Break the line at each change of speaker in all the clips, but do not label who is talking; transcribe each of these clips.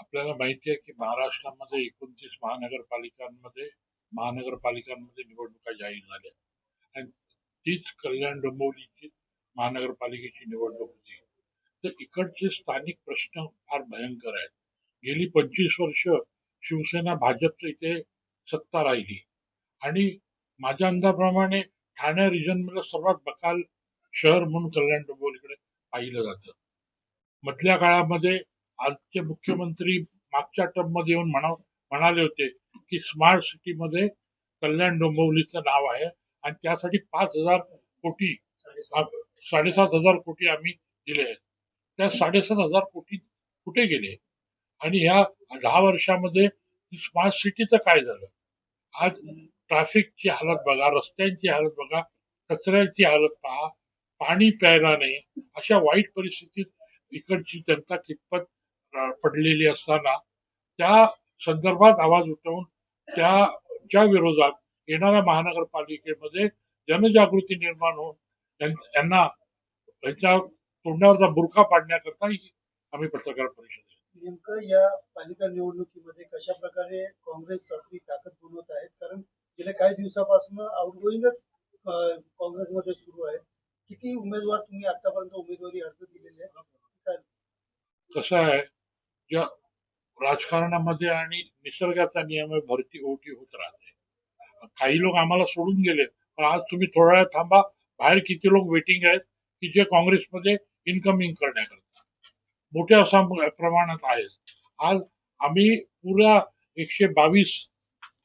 आपल्याला माहिती आहे की महाराष्ट्रामध्ये एकोणतीस महानगरपालिकांमध्ये महानगरपालिकांमध्ये निवडणुका जाहीर झाल्या. आणि तीच कल्याण डोंबिवलीची महानगरपालिकेची निवडणूक होती. तर इकडचे स्थानिक प्रश्न फार भयंकर आहेत. गेली पंचवीस वर्ष शिवसेना भाजपचं इथे सत्ता राहिली. आणि माझ्या अंदाप्रमाणे ठाणे रिजनमध्ये सर्वात बकाल शहर म्हणून कल्याण डोंबिवलीकडे पाहिलं जातं. मधल्या काळामध्ये आजचे मुख्यमंत्री मागच्या टर्ममध्ये येऊन म्हणा म्हणाले होते की स्मार्ट सिटी मध्ये कल्याण डोंबिवलीचं नाव आहे आणि त्यासाठी पाच हजार कोटी साडेसात हजार कोटी आम्ही दिले आहेत. त्या साडेसात हजार कोटी कुठे गेले? आणि ह्या दहा वर्षामध्ये स्मार्ट सिटीचं काय झालं? आज ट्रॅफिकची हालत बघा रस्त्यांची हालत बघा कचऱ्याची हालत पहा पाणी प्यायला नाही अशा वाईट परिस्थितीत इकडची जनता कितपत पडलेली असताना त्या संदर्भात आवाज उठवून त्याच्या विरोधात येणाऱ्या महानगरपालिकेमध्ये जनजागृती निर्माण होऊन त्यांना त्यांच्या तोंडावरचा बुरखा पाडण्याकरता ही आम्ही पत्रकार परिषद.
नेमकं या पालिका निवडणुकीमध्ये कशा प्रकारे काँग्रेस आपली ताकद बनवत आहेत कारण गेल्या काही दिवसापासून आउटगोईंगच काँग्रेसमध्ये सुरू आहे. किती उमेदवार तुम्ही आतापर्यंत उमेदवारी अर्ज दिलेले आहेत?
कसं आहे ज्या राजकारणामध्ये आणि निसर्गाचा नियम आहे भरती ओटी होत राहते. काही लोक आम्हाला सोडून गेले पण आज तुम्ही थोडा वेळ थांबा बाहेर किती लोक वेटिंग आहेत की जे काँग्रेसमध्ये इन्कमिंग करण्याकरता. मोठ्या असा प्रमाणात आहेत. आज आम्ही पुऱ्या एकशे बावीस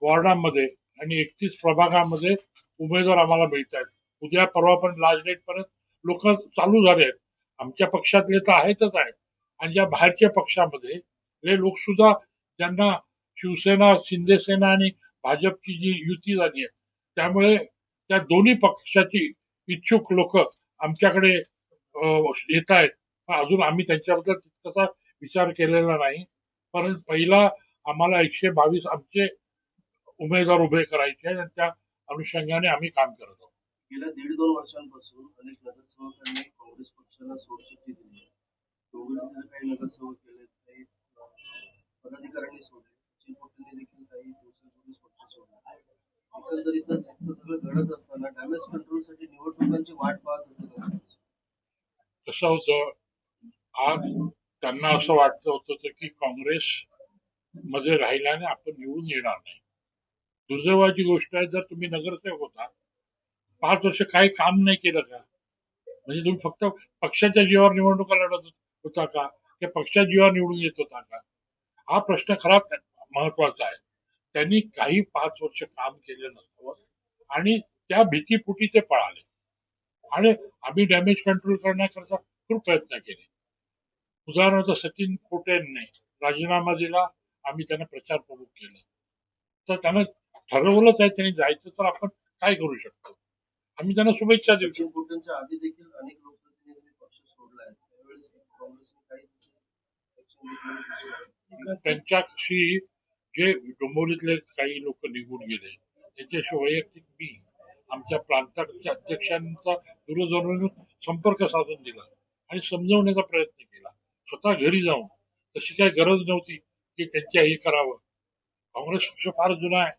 वॉर्डामध्ये आणि एकतीस प्रभागामध्ये उमेदवार आम्हाला मिळत आहेत उद्या परवा पण लास्ट डेट पर्यंत लोक चालू झाले आहेत आमच्या पक्षातले तर आहेतच आहेत. आणि ज्या बाहेरच्या पक्षामध्ये हे लोक सुद्धा ज्यांना शिवसेना शिंदेसेना आणि भाजपची जी युती झाली आहे त्यामुळे त्या दोन्ही पक्षाची इच्छुक लोक आमच्याकडे येत आहेत. अजून आम्ही त्यांच्याबद्दल तितकासा विचार केलेला नाही. परंतु पहिला आम्हाला एकशे बावीस आमचे उमेदवार उभे करायचे आणि त्या अनुषंगाने आम्ही काम करत आहोत.
गेल्या दीड दोन वर्षांपासून अनेक नगरसेवकांनी काँग्रेस पक्षाला सोडचिठ्ठी दिली आहे काही नगरसेवक काही पदाधिकाऱ्यांनी सोडले. सचिन देखील काही दिवसांपूर्वी स्वच्छ एकंदरीतच सगळं घडत असताना डॅमेज कंट्रोलसाठी निवडणुकांची वाट पाहत होते
कसं होतं. आज त्यांना असं वाटत होतं की काँग्रेस मध्ये राहिल्याने आपण निवडून येणार नाही. दुर्दैवाची गोष्ट आहे जर तुम्ही नगरसेवक होता पाच वर्ष काही काम नाही केलं का? म्हणजे तुम्ही फक्त पक्षाच्या जीवावर निवडणुका लढत होता. होता का? ते पक्षात जेव्हा निवडून येत होता का? हा प्रश्न खरा महत्त्वाचा आहे. त्यांनी काही पाच वर्ष काम केलं नसावं आणि त्या भीतीपुटी ते पळाले आणि आम्ही डॅमेज कंट्रोल करण्याकरता खूप प्रयत्न केले. उदाहरणार्थ सचिन खोटेंनी राजीनामा दिला आम्ही त्यांना प्रचार प्रमुख केलं. तर त्यांना ठरवलंच आहे त्यांनी जायचं तर आपण काय करू शकतो? आम्ही त्यांना शुभेच्छा देऊ
सचिन पोटेंच्या आधी देखील अनेक लोक पक्ष सोडला आहे त्यावेळेस काँग्रेसने काही ऍक्शन घेतलेली दिसून आली.
त्यांच्याशी जे डोंबिवलीतले काही लोक निघून गेले त्यांच्याशी वैयक्तिक मी आमच्या प्रांताच्या अध्यक्षांचा दूरध्वनीवरून संपर्क साधून दिला आणि समजवण्याचा प्रयत्न केला. स्वतः घरी जाऊन तशी काही गरज नव्हती की त्यांच्या हे करावं. काँग्रेस पक्ष फार जुना आहे.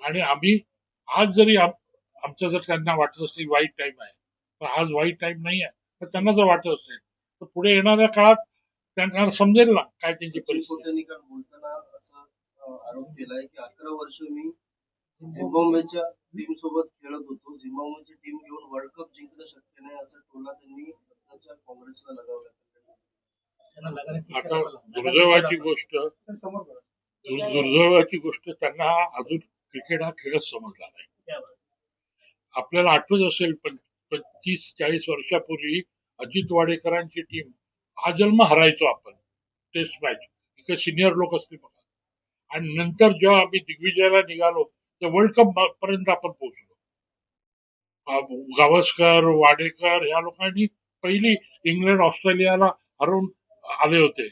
आणि आम्ही आज जरी आमचं जर त्यांना वाटत असेल वाईट टाइम आहे पण आज वाईट टाइम नाही आहे तर त्यांना जर वाटत असेल तर पुढे येणाऱ्या काळात त्यांना समजेल ना काय त्यांची परिस्थिती.
बोलताना असं आरोप केलाय की अकरा वर्ष मी झिम्बाब्वेच्या टीम सोबत खेळत होतो. झिम्बाब्वेची टीम घेऊन वर्ल्ड कप जिंकणं शक्य नाही असं टोला त्यांनी काँग्रेसला लगावला.
आता दुर्दैवाची गोष्ट दुर्दैवाची गोष्ट त्यांना हा अजून क्रिकेट हा खेळच समजला नाही. आपल्याला आठवत असेल पण पण तीस चाळीस वर्षापूर्वी अजित वाडेकरांची टीम जन्म हरायचो आपण. टेस्ट मॅच इकडे सिनियर लोक असतील बघा. आणि नंतर जेव्हा आम्ही दिग्विजयाला निघालो तर वर्ल्ड कप पर्यंत आपण पोहोचलो. गावस्कर वाडेकर या लोकांनी पहिली इंग्लंड ऑस्ट्रेलियाला हरवून आले होते.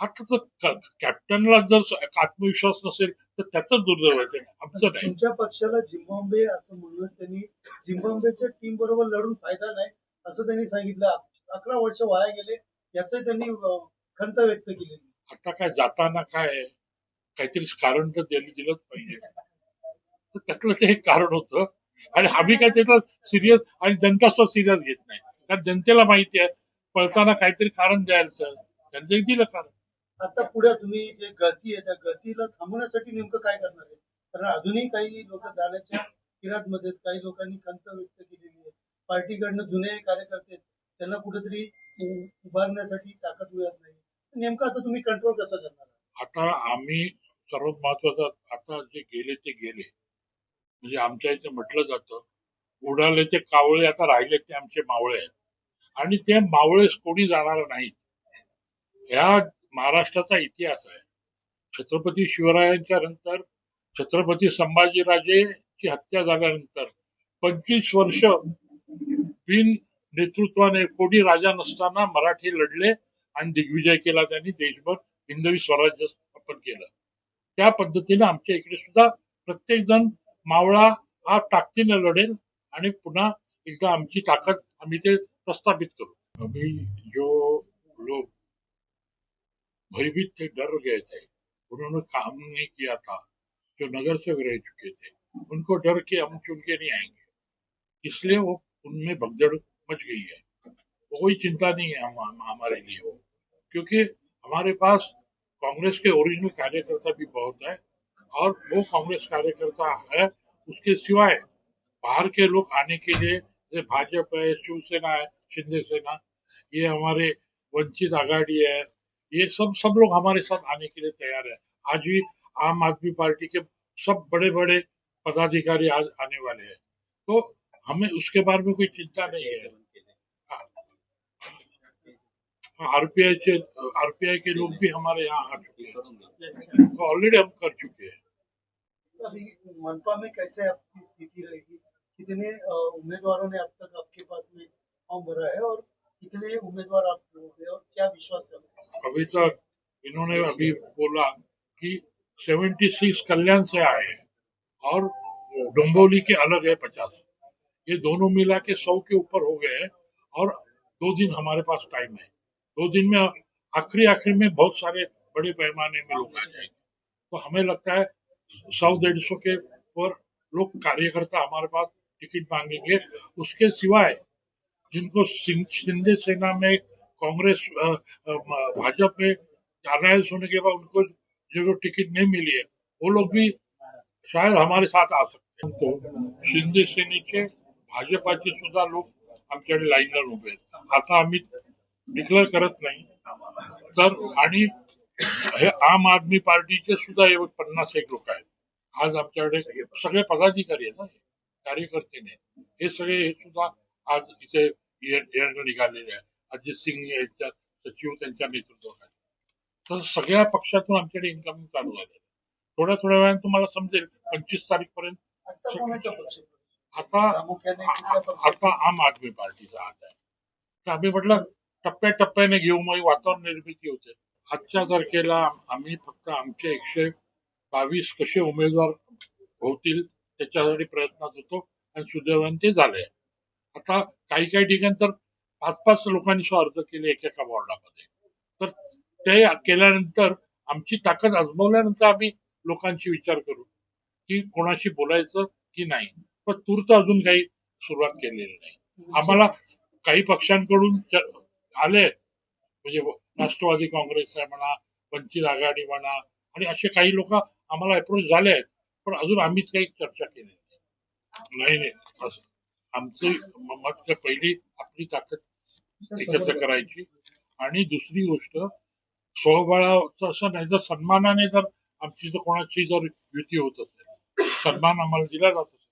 आता तर कॅप्टनला जर आत्मविश्वास नसेल तर त्याच दुर्दैव आहे. आमचं नाही.
तुमच्या पक्षाला झिम्बाब्वे असं म्हणून त्यांनी झिम्बाब्वेच्या टीम बरोबर लढून फायदा नाही असं त्यांनी सांगितलं. अकरा वर्ष वाया गेले याच त्यांनी खंत व्यक्त केली
आता काय जाताना काय काहीतरी कारण तर दिलं दिलंच पाहिजे. तर त्यातलं ते एक कारण होतं. आणि आम्ही काय त्याला सिरियस आणि जनता सुद्धा सिरियस घेत नाही. कारण जनतेला माहिती आहे पळताना काहीतरी कारण द्यायचं. त्यांचं दिलं कारण.
आता पुढे तुम्ही जे गळती आहे त्या गळतीला थांबवण्यासाठी नेमकं काय करणार आहे? कारण अजूनही काही लोक जाण्याच्या फिरात मध्ये. काही लोकांनी खंत व्यक्त केलेली आहे. पार्टीकडनं जुने कार्यकर्ते त्यांना कुठेतरी उभारण्यासाठी ताकद मिळत नाही. नेमकं आता तुम्ही कंट्रोल कसं करणार?
आता आम्ही सर्वात महत्वाचं आता जे गेले ते गेले. म्हणजे आमच्या इथे म्हटलं जातं उडाले ते कावळे आता राहिले ते आमचे मावळे आहेत. आणि ते मावळे कोणी जाणार नाहीत. ह्या महाराष्ट्राचा इतिहास आहे. छत्रपती शिवरायांच्या नंतर छत्रपती संभाजीराजेची हत्या झाल्यानंतर पंचवीस वर्ष बिन नेतृत्वाने कोणी राजा नसताना मराठी लढले आणि दिग्विजय केला त्यांनी देशभर हिंदवी स्वराज्य स्थापन केलं. त्या पद्धतीने आमच्या इकडे सुद्धा प्रत्येक जण मावळा हा ताकदीने लढेल आणि पुन्हा एकदा आमची ताकद आम्ही ते प्रस्थापित करू. अभी जो लोग भयभीत थे डर गए थे उन्होंने काम नहीं किया था. जो नगर से रह चुके थे. उनको डर के हम चुन के नहीं आएंगे. इसलिए वो उनमें भगदड़ मच गई है। वो कोई चिंता नहीं है हम, हम, हमारे लिए वो। क्योंकि हमारे पास कांग्रेस के ओरिजिनल कार्यकर्ता भी बहुत है और वो कांग्रेस कार्यकर्ता है उसके सिवाय बाहर के लोग आने के लिए जैसे भाजपा है शिवसेना है शिंदे सेना ये हमारे वंचित आघाड़ी है ये सब सब लोग हमारे साथ आने के लिए तैयार है। आज भी आम आदमी पार्टी के सब बड़े बड़े पदाधिकारी आज आने वाले हैं। तो हमें उसके बारे में कोई चिंता नहीं है। आरपीआई के आरपीआई के लोग भी हमारे यहाँ आ चुके हैं। तो ऑलरेडी हम कर चुके हैं।
अभी मनपा में कैसे आपकी स्थिति रहेगी? कितने उम्मीदवारों ने अब तक आपके पास में फॉर्म भरा है और कितने उम्मीदवार आप लोगे और क्या विश्वास है?
अभी तक इन्होंने अभी बोला कि 76 कल्याण से आए हैं और डोंबोली के अलग है पचास। ये दोनों मिला के सौ के ऊपर हो गए हैं और दो दिन हमारे पास टाइम है। दो दिन में आखिरी आखिरी में बहुत सारे बड़े पैमाने में लोग आ जाएँगे। तो हमें लगता है सौ डेढ़ सौ के ऊपर लोग कार्यकर्ता हमारे पास टिकट मांगेंगे। उसके सिवाय जिनको सिं- शिंदे सेना में कांग्रेस भाजपा में अनायस होने के बाद उनको जो टिकट नहीं मिली है, वो लोग भी शायद हमारे साथ आ सकते हैं। तो शिंदे सेनेचे भाजपाचे सुद्धा लोक आमच्याकडे लाईनला उभे आहेत. आता आम्ही डिक्लेअर करत नाही. तर आणि हे आम आदमी पार्टीचे सुद्धा एवढे पन्नास एक लोक आहेत. आज आमच्याकडे सगळे पदाधिकारी आहेत ना कार्यकर्ते नाही हे सगळे हे सुद्धा आज इथे येणं निघालेले आहेत. अजित सिंग यांच्या सचिव त्यांच्या नेतृत्वाखाली. तर सगळ्या पक्षातून आमच्याकडे इन्कमिंग चालू झाले थोड्या थोड्या वेळाने तुम्हाला समजेल पंचवीस तारीख पर्यंत
आता
आता आम आदमी पार्टीचा हात आहे. तर आम्ही म्हटलं टप्प्याटप्प्याने घेऊ मग वातावरण निर्मिती होते. आजच्या तारखेला आम्ही फक्त आमचे एकशे बावीस कसे उमेदवार होतील त्याच्यासाठी प्रयत्नात होतो आणि सुदैवाने ते झाले आता काही काही ठिकाणी तर पाच पाच लोकांनी सुद्धा अर्ज केले एकेका वॉर्डामध्ये. तर ते केल्यानंतर आमची ताकद आजमावल्यानंतर आम्ही लोकांशी विचार करू की कोणाशी बोलायचं की नाही. पण तूर्त अजून काही सुरुवात केलेली नाही. आम्हाला काही पक्षांकडून आले म्हणजे राष्ट्रवादी काँग्रेस आहे म्हणा वंचित आघाडी म्हणा आणि असे काही लोक आम्हाला अप्रोच झाले आहेत. पण अजून आम्हीच काही चर्चा केली नाही. नाही असं. आमचं मत पहिली आपली ताकद एकत्र करायची. आणि दुसरी गोष्ट स्वबळाचं असं नाही जर सन्मानाने जर आमची जर कोणाची जर युती होत असेल सन्मान आम्हाला दिला जात असेल